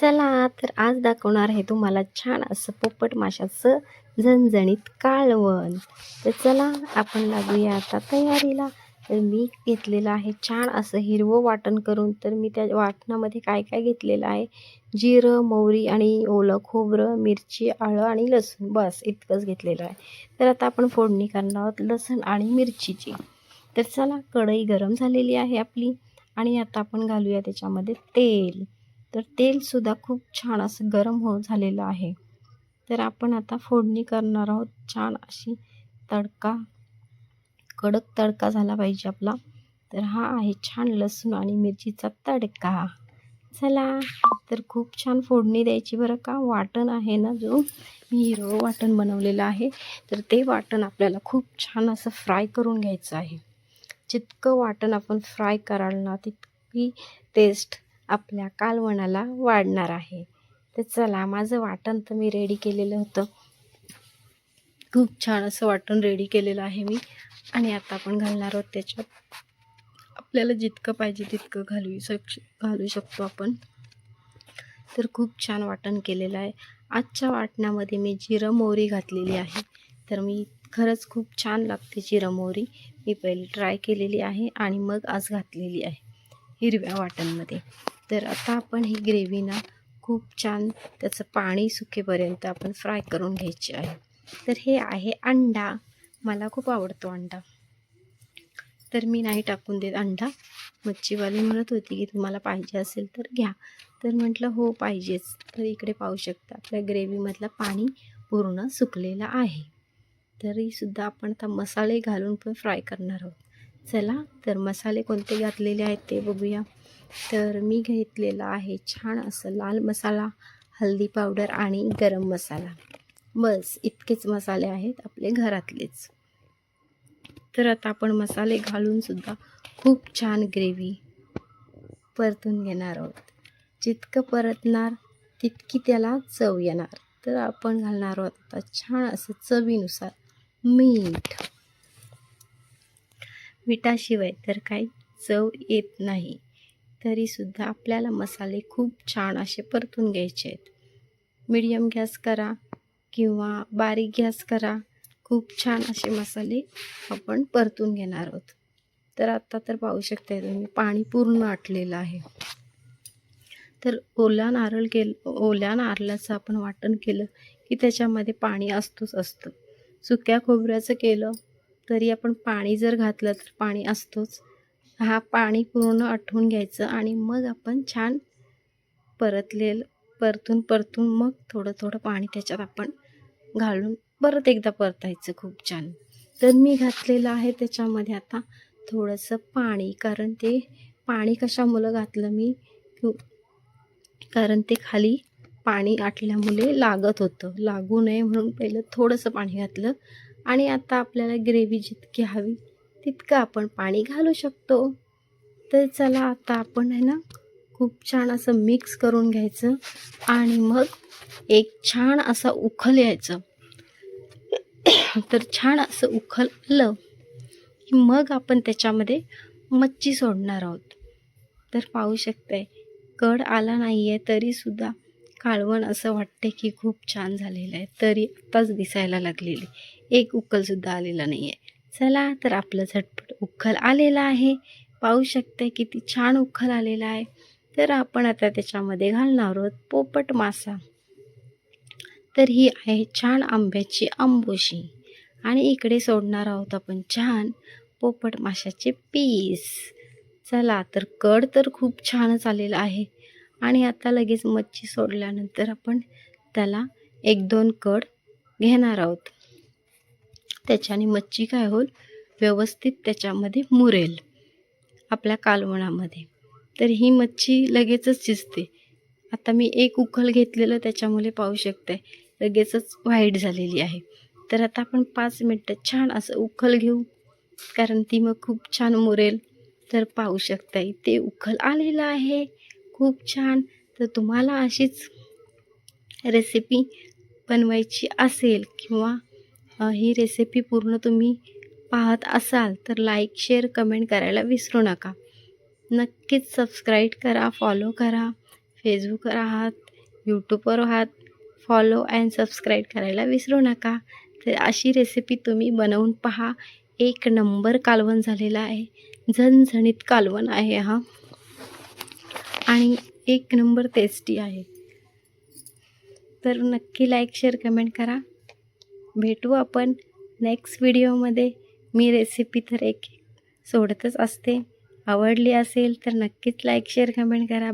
चला तर आज दाखवणार आहे तुम्हाला छान असं पोपट माशाचं झणझणीत काळवण तर चला आपण लागूया आता तयारीला. तर मी घेतलेलं आहे छान असं हिरवं वाटण करून. तर मी त्या वाटणामध्ये काय काय घेतलेलं आहे? जिरं मोहरी आणि ओलं खोबरं मिरची आळं आणि लसूण. बस इतकंच घेतलेलं आहे. तर आता आपण फोडणी करणार आहोत लसूण आणि मिरचीची. तर चला कढई गरम झालेली आहे आपली. आणि आता आपण घालूया त्याच्यामध्ये तेल. तर तेलसुद्धा खूप छान असं गरम हो झालेलं आहे. तर आपण आता फोडणी करणार आहोत. छान अशी तडका कडक तडका झाला पाहिजे आपला. तर हा आहे छान लसूण आणि मिरचीचा तडका. चला तर खूप छान फोडणी द्यायची बरं का. वाटण आहे ना जो मी हिरवं वाटण बनवलेलं आहे. तर ते वाटण आपल्याला खूप छान असं फ्राय करून घ्यायचं आहे. जितकं वाटण आपण फ्राय कराल ना तितकी टेस्ट आपल्या कालवणाला वाढणार आहे. तर चला माझं वाटण तर मी रेडी केलेलं होतं. खूप छान असं वाटण रेडी केलेलं आहे मी. आणि आता आपण घालणार आहोत त्याच्यात. आपल्याला जितकं पाहिजे तितकं घालू शक घालू शकतो आपण. तर खूप छान वाटण केलेलं आहे. आजच्या वाटणामध्ये मी जिरं मोहरी घातलेली आहे. तर मी खरंच खूप छान लागते जिरं मोहरी. मी पहिले ट्राय केलेली आहे आणि मग आज घातलेली आहे. हिरव्या वाटणमध्ये. तर आता आपण ही ग्रेव्ही ना खूप छान त्याचं पाणी सुकेपर्यंत आपण फ्राय करून घ्यायची आहे. तर हे आहे अंडा. मला खूप आवडतो अंडा. तर मी नाही टाकून देत अंडा. मच्छीवाली म्हणत होती की तुम्हाला पाहिजे असेल तर घ्या. तर म्हटलं हो पाहिजेच. तर इकडे पाहू शकता आपल्या ग्रेव्हीमधलं पाणी पूर्ण सुकलेलं आहे. तरीसुद्धा आपण आता मसाले घालून पण फ्राय करणार आहोत. चला तर मसाले कोणते घातलेले आहेत ते बघूया. तर मी घेतलेला आहे छान असं लाल मसाला हल्दी पावडर आणि गरम मसाला. बस इतकेच मसाले आहेत आपले घरातलेच. तर आता आपण मसाले घालूनसुद्धा खूप छान ग्रेव्ही परतून घेणार आहोत. जितकं परतणार तितकी त्याला चव येणार. तर आपण घालणार आहोत आता छान असं चवीनुसार मीठ. मिठाशिवाय तर काही चव येत नाही. तरीसुद्धा आपल्याला मसाले खूप छान असे परतून घ्यायचे आहेत. मीडियम गॅस करा किंवा बारीक गॅस करा. खूप छान असे मसाले आपण परतून घेणार आहोत. तर आत्ता तर पाहू शकता तुम्ही पाणी पूर्ण आटलेलं आहे. तर ओला नारळ केलं ओल्या नारळाचं आपण वाटण केलं की त्याच्यामध्ये पाणी असतोच असतं. सुक्या खोबऱ्याचं केलं तरी आपण पाणी जर घातलं तर पाणी असतोच. हा पाणी पूर्ण आठवून घ्यायचं आणि मग आपण छान परतलेलं परतून परतून मग थोडं थोडं पाणी त्याच्यात आपण घालून परत एकदा परतायचं खूप छान. तर मी घातलेलं आहे त्याच्यामध्ये आता थोडंसं पाणी कारण ते पाणी कशामुळं घातलं मी? कारण ते खाली पाणी आटल्यामुळे लागत होतं. लागू नये म्हणून पहिलं थोडंसं पाणी घातलं. आणि आता आपल्याला ग्रेव्ही जितकी हवी तितकं आपण पाणी घालू शकतो. तर चला आता आपण आहे ना खूप छान असं मिक्स करून घ्यायचं आणि मग एक छान असा उखल यायचं. तर छान असं उखल आलं की मग आपण त्याच्यामध्ये मच्छी सोडणार आहोत. तर पाहू शकताय कड आला नाही आहे तरीसुद्धा काळवण असं वाटते की खूप छान झालेलं आहे. तरी आत्ताच दिसायला लागलेली. एक उकलसुद्धा आलेला नाही आहे चला तर आपलं झटपट उखल आलेलं आहे. पाहू शकते किती छान उखल आलेला आहे. तर आपण आता त्याच्यामध्ये घालणार आहोत पोपट मासा. तर ही आहे छान आंब्याची आंबोशी. आणि इकडे सोडणार आहोत आपण छान पोपट माशाचे पीस. चला तर कड तर खूप छानच आलेला आहे. आणि आता लगेच मच्छी सोडल्यानंतर आपण त्याला एक दोन कड घेणार आहोत. त्याच्याने मच्छी काय होईल? व्यवस्थित त्याच्यामध्ये मुरेल. आपल्या कालवणामध्ये. तर ही मच्छी लगेचच शिजते. आता मी एक उखल घेतलेलं त्याच्यामुळे पाहू शकते लगेचच व्हाईट झालेली आहे. तर आता आपण पाच मिनटं छान असं उखल घेऊ. कारण ती मग खूप छान मुरेल. तर पाहू शकता ते उखल आलेलं आहे. खूप छान. तर तुम्हाला अशीच रेसिपी बनवायची असेल किंवा ही रेसिपी पूर्ण तुम्ही पाहत असाल तर लाईक शेअर कमेंट करायला विसरू नका. नक्कीच सबस्क्राईब करा फॉलो करा फेसबुकवर आहात यूट्यूबवर आहात फॉलो अँड सबस्क्राईब करायला विसरू नका. तर अशी रेसिपी तुम्ही बनवून पहा. एक नंबर कालवण झालेला आहे. झणझणीत कालवण आहे हा. आणि एक नंबर टेस्टी आहे. तर नक्की लाईक शेअर कमेंट करा. भेटू आपण नेक्स्ट व्हिडिओमध्ये मी रेसिपी तर एक सोडतच असते. आवडली असेल तर नक्कीच लाईक शेअर कमेंट करा.